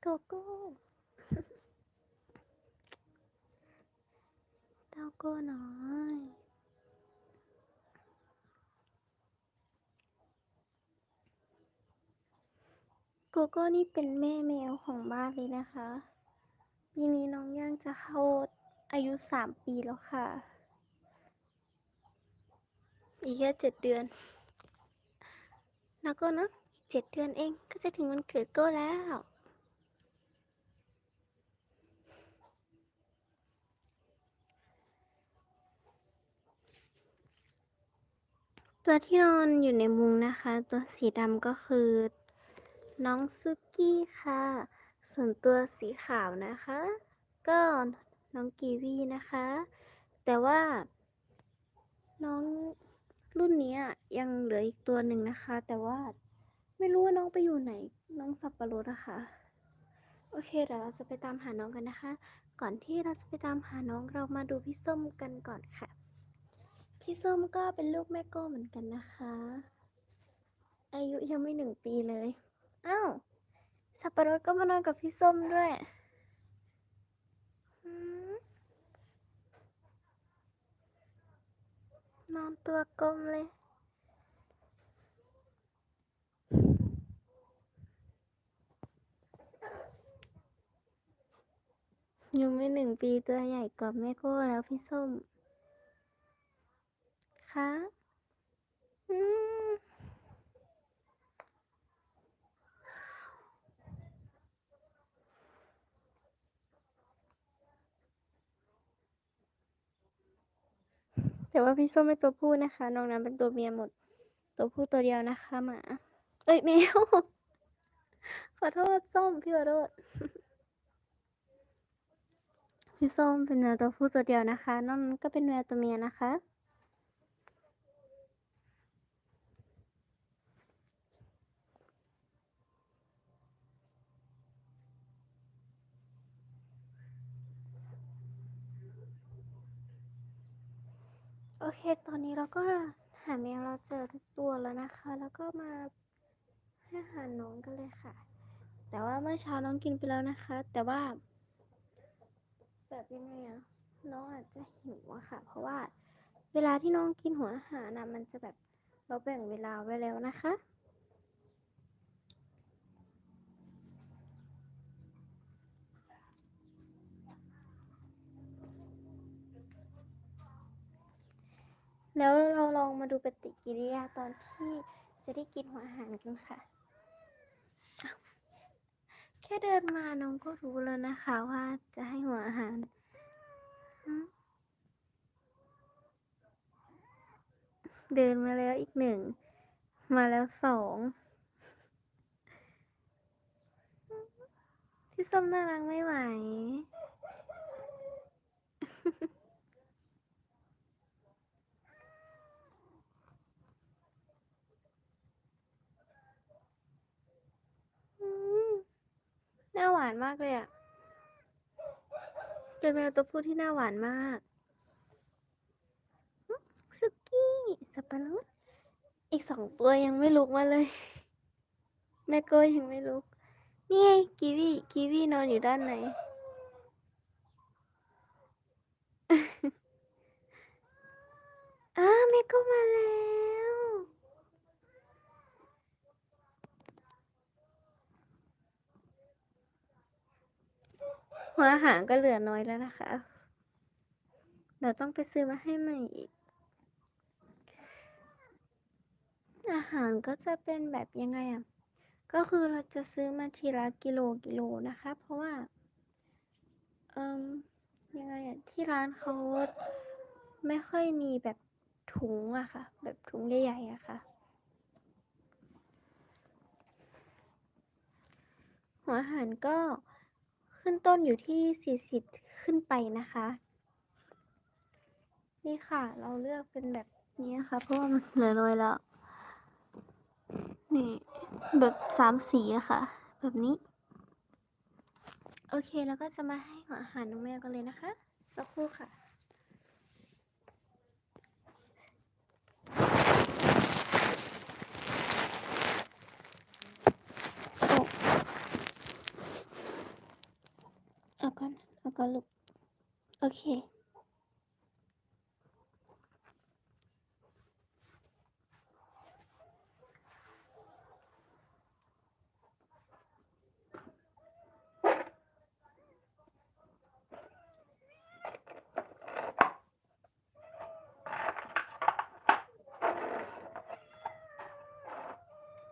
โกโก้เต้าโก้น้อยโกโก้นี่เป็นแม่แมวของบ้านเลยนะคะ ปีนี้น้องย่างจะเข้าอายุสามปีแล้วค่ะ อีกแค่เจ็ดเดือน แล้วก็นะ เจ็ดเดือนเองก็จะถึงวันเกิดโก้แล้ว ตัวที่นอนอยู่ในมุงนะคะ ตัวสีดำก็คือ น้องซุกี้ค่ะ ส่วนตัวสีขาวนะคะ ก็น้องกีวีนะคะ แต่ว่า น้องรุ่นนี้ยังเหลืออีกตัวหนึ่งนะคะ แต่ว่า ไม่รู้ว่าน้องไปอยู่ไหน น้องสับปะรดอะค่ะ โอเคเดี๋ยวเราจะไปตามหาน้องกันนะคะ ก่อนที่เราจะไปตามหาน้องเรามาดูพี่ส้มกันก่อนค่ะ พี่ส้มก็เป็นลูกแม่โก้เหมือนกันนะคะ อายุยังไม่หนึ่งปีเลย อ้าวสับปะรดก็มานอนกับพี่ส้มด้วยนอนตัวกลมเลย ยังไม่หนึ่งปีตัวใหญ่กว่าแม่โก้แล้วพี่ส้ม คะแต่ว่าพี่ส้มเป็นตัวผู้นะคะ น้องน้ำเป็นตัวเมียหมด ตัวผู้ตัวเดียวนะคะหมา เอ้ยแมว ขอโทษส้มพี่ขอโทษ พี่ส้มเป็นแมวตัวผู้ตัวเดียวนะคะน้องนั้นก็เป็นแมวตัวเมียนะคะ โอเค ตอนนี้เราก็หาแมวเราเจอทุกตัวแล้วนะคะ แล้วก็มาให้อาหารน้องกันเลยค่ะ แต่ว่าเมื่อเช้าน้องกินไปแล้วนะคะ แต่ว่า แบบยังไงอะน้องอาจจะหิวอะค่ะ เพราะว่าเวลาที่น้องกินหัวอาหารนะมันจะแบบเราแบ่งเวลาไว้แล้วนะคะ แล้วเราลองมาดูปฏิกิริยาตอนที่จะได้กินหัวอาหารกันค่ะ ค่เดินมาน้องก็รู้แล้วนะคะว่าจะให้หัวอาหารเดินมาแล้วอีกหนึ่ง มาแล้วสองพี่ส้มน่ารักไม่ไหว อืมหน้าหวานมากเลยอะเป็นแมวตัวผู้ที่หน้าหวานมากสุกี้สับปะรดอีกสองตัวยังไม่ลุกมาเลยแม่โก้ยังไม่ลุก นี่ไงกีวีกีวีนอนอยู่ด้านในอ้าแม่โก้มาแล้ว หัวอาหารก็เหลือน้อยแล้วนะคะเดี๋ยวต้องไปซื้อมาให้ใหม่อีก อาหารก็จะเป็นแบบยังไงอะ ก็คือเราจะซื้อมาทีละกิโลกิโลนะคะ เพราะว่า เอ่มยังไงอะ ที่ร้านเขาไม่ค่อยมีแบบถุงอะค่ะ แบบถุงใหญ่ๆอะค่ะ หัวอาหารก็ ขึ้นต้นอยู่ที่ 40 ขึ้นไปนะคะ นี่ค่ะ เราเลือกเป็นแบบนี้นะค่ะเพราะว่ามันเหลือน้อยแล้ว นี่ แบบสามสีอะค่ะ แบบนี้ โอเค แล้วก็จะมาให้หัวอาหารน้องแมวกันเลยนะคะ สักครู่ค่ะ แล้วก็ลูก โอเค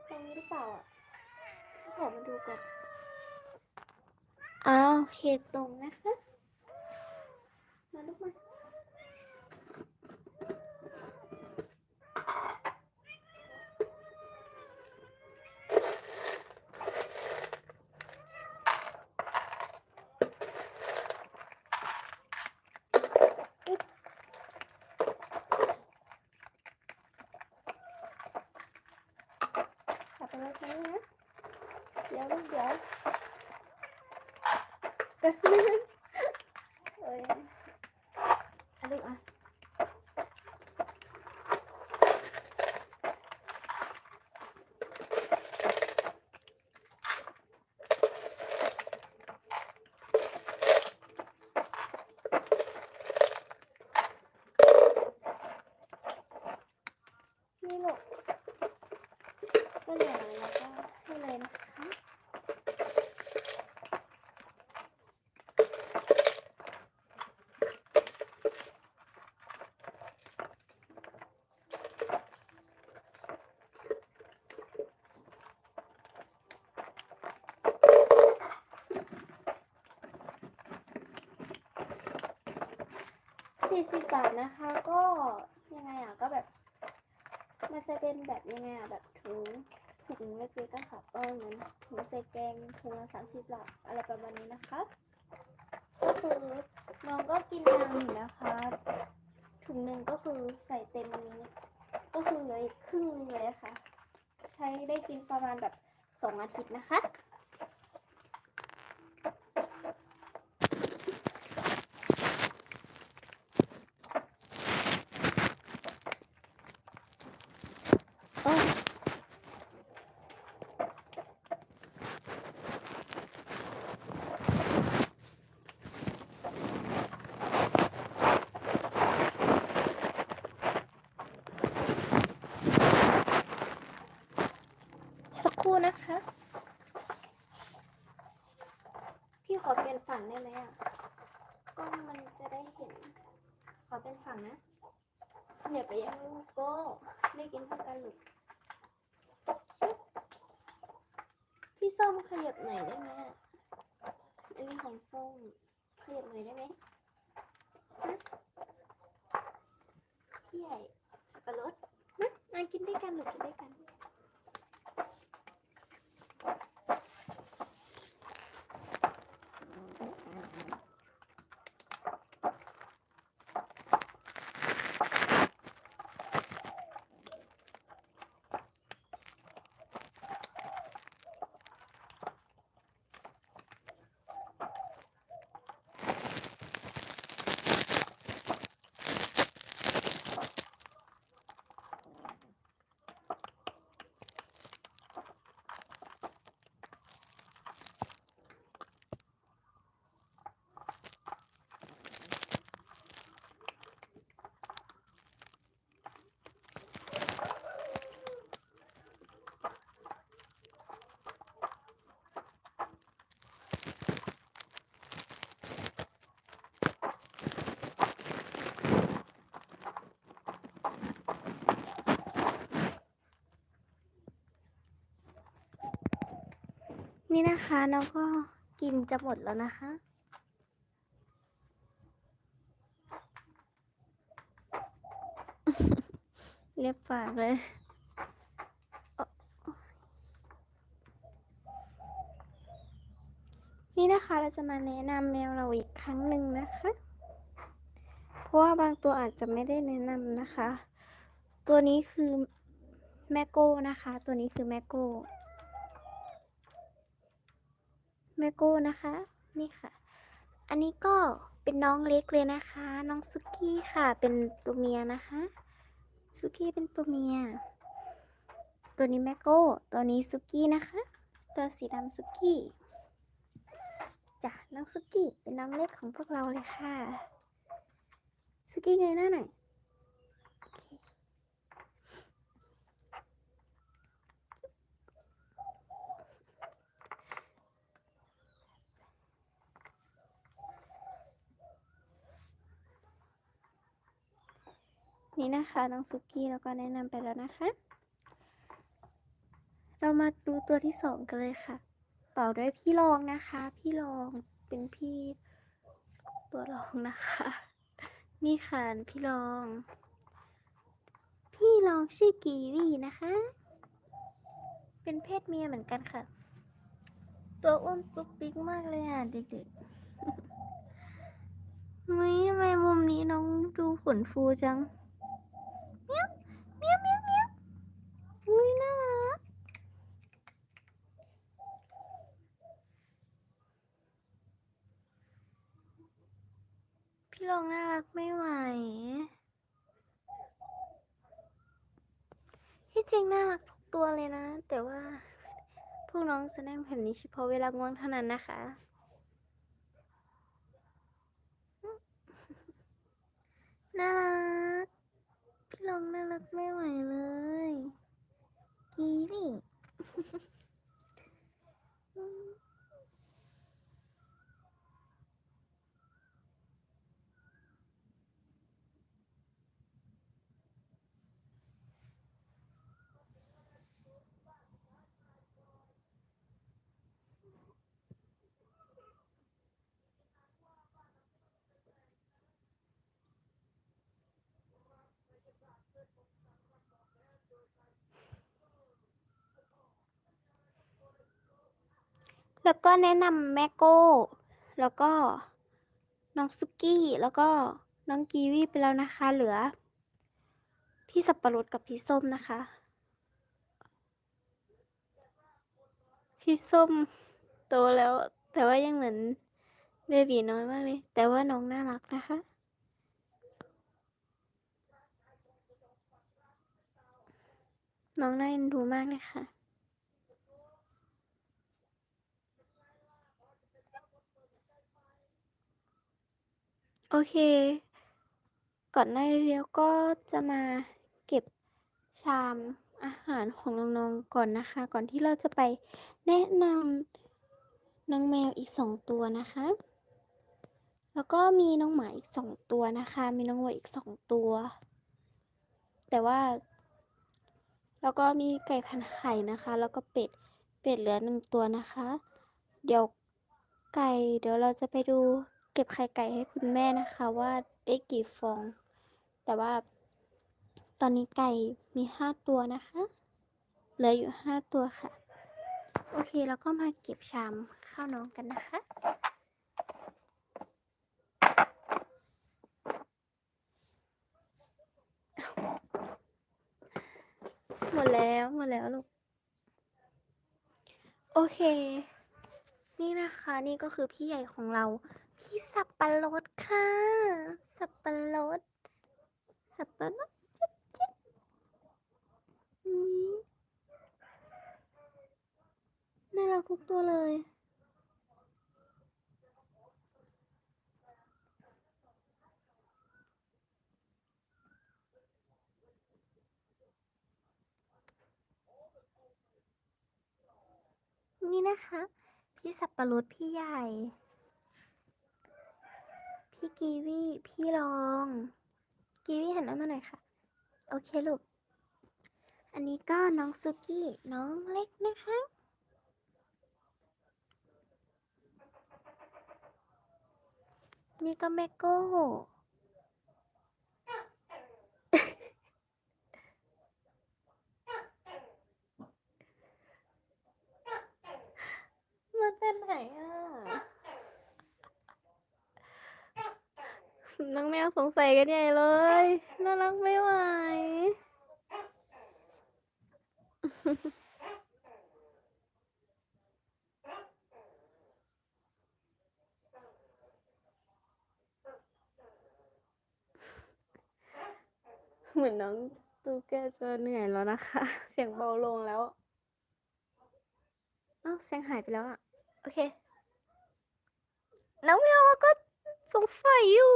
ตรงนี้หรือเปล่าอะขอมาดูก่อน อ้าวโอเคตรงนะคะ มาลูกมา ขับไปแล้วนะ เดี๋ยวลูกเดี๋ยวแป๊บนึงเอ้ยอะลูกอะ นี่ลูกก็เหลือแล้วก็ให้เลยนะคะ สิบบาทนะคะก็ยังไงอะก็แบบ มันจะเป็นแบบยังไงอะแบบถุงถุงเล็กๆก็ค่ะเออเหมือนถุงใส่แกงถุงละสามสิบบาทอะไรประมาณนี้นะคะ ก็คือน้องก็กินนานอยู่นะคะ ถุงหนึ่งก็คือใส่เต็มอันนี้ ก็คือเหลืออีกครึ่งนึงเลยะค่ะ ใช้ได้กินประมาณแบบสองอาทิตย์นะคะ นะคะ พี่ขอเป็นฝั่งได้ไหมอะกล้องมันจะได้เห็น ขอเป็นฝั่งนะอย่าไปย่งลูกโก้ไม่กินเท่ากันหรือพี่ส้มขยับหน่อยได้ไหมอะอันนี้ของส้มขยับหน่อยได้ไหมฮะพี่ใหญ่สับปะรดนะมากินด้วยกันหรือกินด้วยกัน นี่นะคะเราก็กินจะหมดแล้วนะคะเรียบปากเลยนี่นะคะเราจะมาแนะนำแมวเราอีกครั้งหนึ่งนะคะ เพราะว่าบางตัวอาจจะไม่ได้แนะนำนะคะ ตัวนี้คือแมโก้นะคะ ตัวนี้คือแมโก้ แมโก้นะคะ นี่ค่ะ อันนี้ก็เป็นน้องเล็กเลยนะคะ น้องซุกี้ค่ะ เป็นตัวเมียนะคะซุกี้เป็นตัวเมีย ตัวนี้แมโก้ ตัวนี้ซุกี้นะคะ ตัวสีดำซุกี้จ้ะน้องซุกี้เป็นน้องเล็กของพวกเราเลยค่ะซุกี้เงยหน้าหน่อย นี่นะคะน้องซุกี้แล้วก็แนะนำไปแล้วนะคะ เรามาดูตัวที่สองกันเลยค่ะ ต่อด้วยพี่รองนะคะ พี่รองเป็นพี่ตัวรองนะคะ นี่ค่ะพี่รอง พี่รองชื่อกีวีนะคะ เป็นเพศเมียเหมือนกันค่ะ ตัวอ้วนปุ๊กปิ๊กมากเลยอะเด็กๆเฮ้ยทำไมมุมนี้น้องดูขนฟูจัง เมียวเมียวเมียวเมียวอุ้ยน่ารักพี่ลงน่ารักไม่ไหวที่จริงน่ารักทุกตัวเลยนะ แต่ว่าพวกน้องแสดงแบบนี้เฉพาะเวลาง่วงเท่านั้นนะคะน่ารัก ลองน่ารักไม่ไหวเลยกีวี่ แล้วก็แนะนำแม่โก้ แล้วก็น้องซุกี้แล้วก็น้องกีวีไปแล้วนะคะ เหลือ พี่สับปะรดกับพี่ส้มนะคะ พี่ส้มโตแล้ว แต่ว่ายังเหมือนเบบีน้อยมากเลย แต่ว่าน้องน่ารักนะคะน้องน่าเอ็นดูมากเลยค่ะ โอเค ก่อนหน้าเดียวก็จะมาเก็บชามอาหารของน้องๆก่อนนะคะ ก่อนที่เราจะไปแนะนำน้องแมวอีกสองตัวนะคะ แล้วก็มีน้องหมาอีกสองตัวนะคะ มีน้องวัวอีกสองตัว แต่ว่า แล้วก็มีไก่พันไข่นะคะ แล้วก็เป็ด เป็ดเหลือหนึ่งตัวนะคะ เดี๋ยวไก่ เดี๋ยวเราจะไปดู เก็บไข่ไก่ให้คุณแม่นะคะ ว่าได้กี่ฟอง แต่ว่า ตอนนี้ไก่มีห้าตัวนะคะเหลืออยู่ห้าตัวค่ะ โอเคแล้วก็มาเก็บชามข้าวน้องกันนะคะหมดแล้วหมดแล้วลูก โอเค นี่นะคะนี่ก็คือพี่ใหญ่ของเรา พี่สับปะรดค่ะ สับปะรด สับปะรดจิ๊บจิ๊บนี่น่ารักทุกตัวเลยนี่นะคะ พี่สับปะรดพี่ใหญ่ พี่กีวีพี่รอง กีวีหันหน้ามาหน่อยค่ะ โอเคลูก อันนี้ก็น้องซุกี้น้องเล็กนะคะนี่ก็แม่โก้ มันเป็นไหนอะ น้องแมวสงสัยกันใหญ่เลย น่ารักไม่ไหว เหมือนน้องตูแกจะเหนื่อยแล้วนะคะ เสียงเบาลงแล้วอ้าวเสียงหายไปแล้วอะ โอเค น้องเมียวเราก็สงสัยอยู่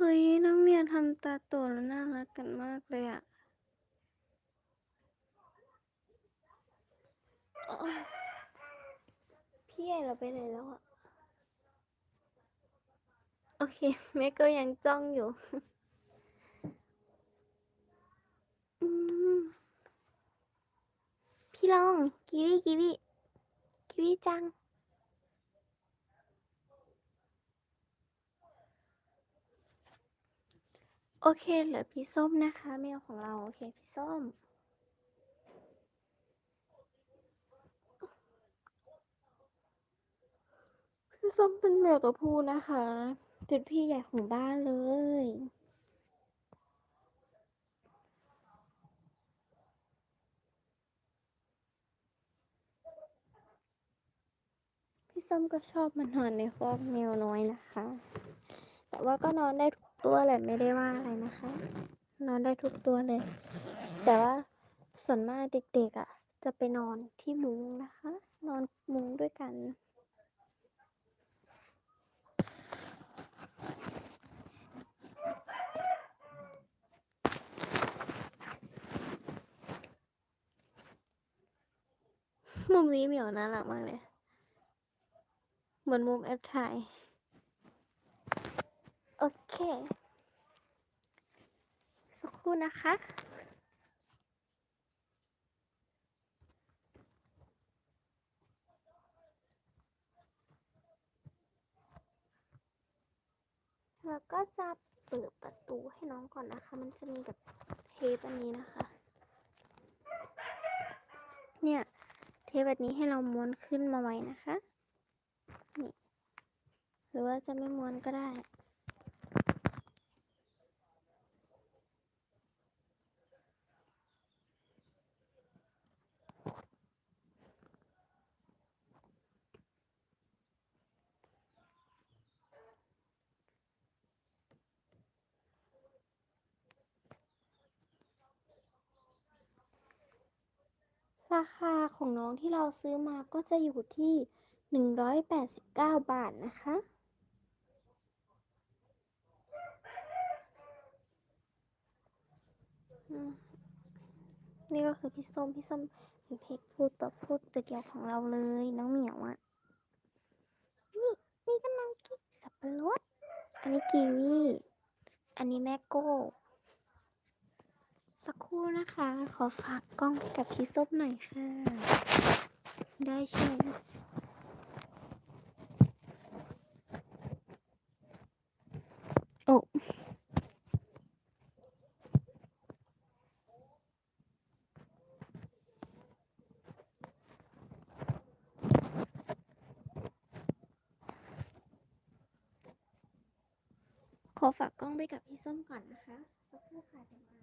เฮ้ยน้องเมียทำตาโตแล้วน่ารักกันมากเลยอะอ๋อพี่ใหญ่เราไปไหนแล้วอะโอเคแม่ก็ยังจ้องอยู่อืมพี่ลองกีวีกีวีกีวีจัง โอเค เหลือพี่ส้มนะคะ แมวของเรา โอเค พี่ส้ม พี่ส้มเป็นแมวตัวผู้นะคะ เป็นพี่ใหญ่ของบ้านเลย พี่ส้มก็ชอบมานอนในคอกแมวน้อยนะคะ แต่ว่าก็นอนได้ทุก ตัวแหละไม่ได้ว่าอะไรนะคะ นอนได้ทุกตัวเลย แต่ว่าส่วนมากเด็กๆอะ จะไปนอนที่มุ้งนะคะ นอนมุ้งด้วยกัน มุมนี้เหมียวน่ารักมากเลย เหมือนมุมแอปถ่าย สักครู่นะคะแล้วก็จะเปิดประตูให้น้องก่อนนะคะ มันจะมีแบบเทปอันนี้นะคะ เนี่ย เทปแบบนี้ให้เราม้วนขึ้นมาไว้นะคะ นี่ หรือว่าจะไม่ม้วนก็ได้ ราคาของน้องที่เราซื้อมาก็จะอยู่ที่ 189 บาทนะคะ นี่ก็คือพี่ส้มพี่ส้มเป็นเพจพูดแบบพูดตัวเดียวของเราเลยน้องเหมียวอะ่ะ นี่นี่ก็น้องกินสับปะรด อันนี้กีวี อันนี้แมโก้ สักครู่นะคะ ขอฝากกล้องกับพี่ส้มหน่อยค่ะ ได้ใช่ไหมโอ้ขอฝากกล้องไปกับพี่ส้มก่อนนะคะ สักครู่ค่ะ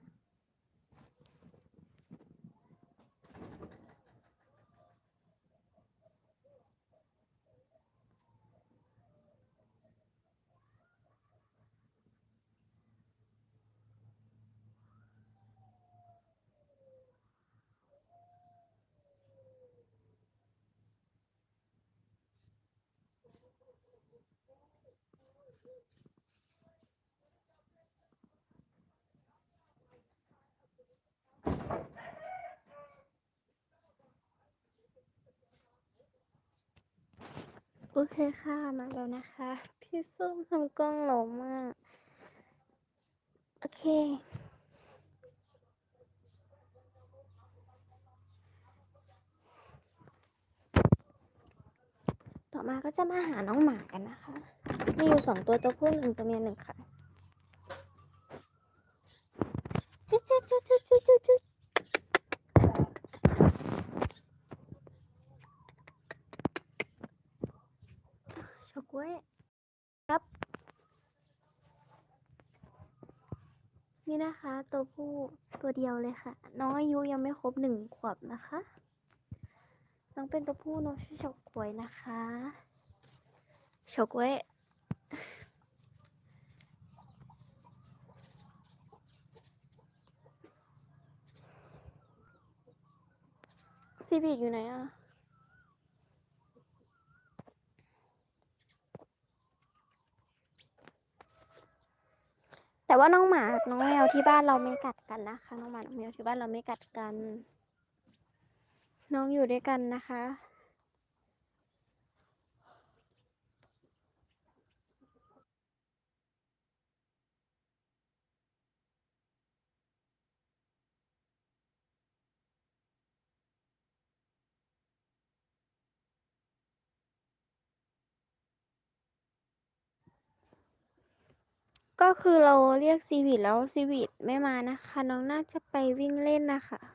โอเคค่ะมาแล้วนะคะ พี่ส้มทำกล้องหล่อมากโอเค ต่อมาก็จะมาหาน้องหมากันนะคะ มีอยู่สองตัวตัวผู้หนึ่งตัวเมียหนึ่งค่ะจุ๊จุ๊จุ๊จุ๊จุ๊จุ๊ ดจุ๊ดเฉาก๊วยครับ นี่นะคะ ตัวผู้ตัวเดียวเลยค่ะ น้องอายุยังไม่ครบหนึ่งขวบนะคะ น้องเป็นตัวผู้น้องชื่อเฉาก๊วยนะคะเฉาก๊วยซีบิกอยู่ไหนอะ แต่ว่าน้องหมา น้องแมวที่บ้านเราไม่กัดกันนะคะ น้องหมา น้องแมวที่บ้านเราไม่กัดกัน น้องอยู่ด้วยกันนะคะ ก็คือเราเรียกซีวิตแล้วซีวิตไม่มานะคะ น้องน่าจะไปวิ่งเล่นนะคะ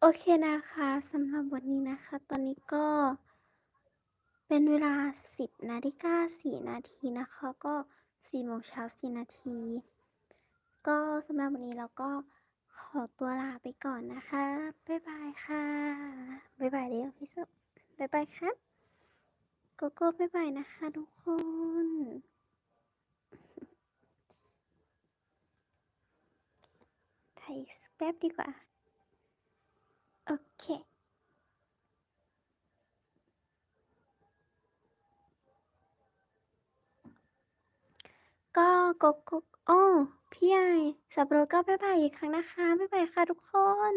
โอเคนะคะสำหรับวันนี้นะคะ ตอนนี้ก็เป็นเวลา 10นาฬิกา4นาทีนะคะ ก็4โมงเช้า4นาที ก็สำหรับวันนี้เราก็ขอตัวลาไปก่อนนะคะ บ๊ายบายค่ะ บ๊ายบายเดี๋ยวพี่สุบ๊ายบายครับโกโก้บ๊ายบายนะคะทุกคนถ่ายอีกสักแป๊บดีกว่า โอเค ก็กกกโอ้ พี่ใหญ่สับโรก็บ๊ายบายอีกครั้งนะคะ บ๊ายบายค่ะทุกคน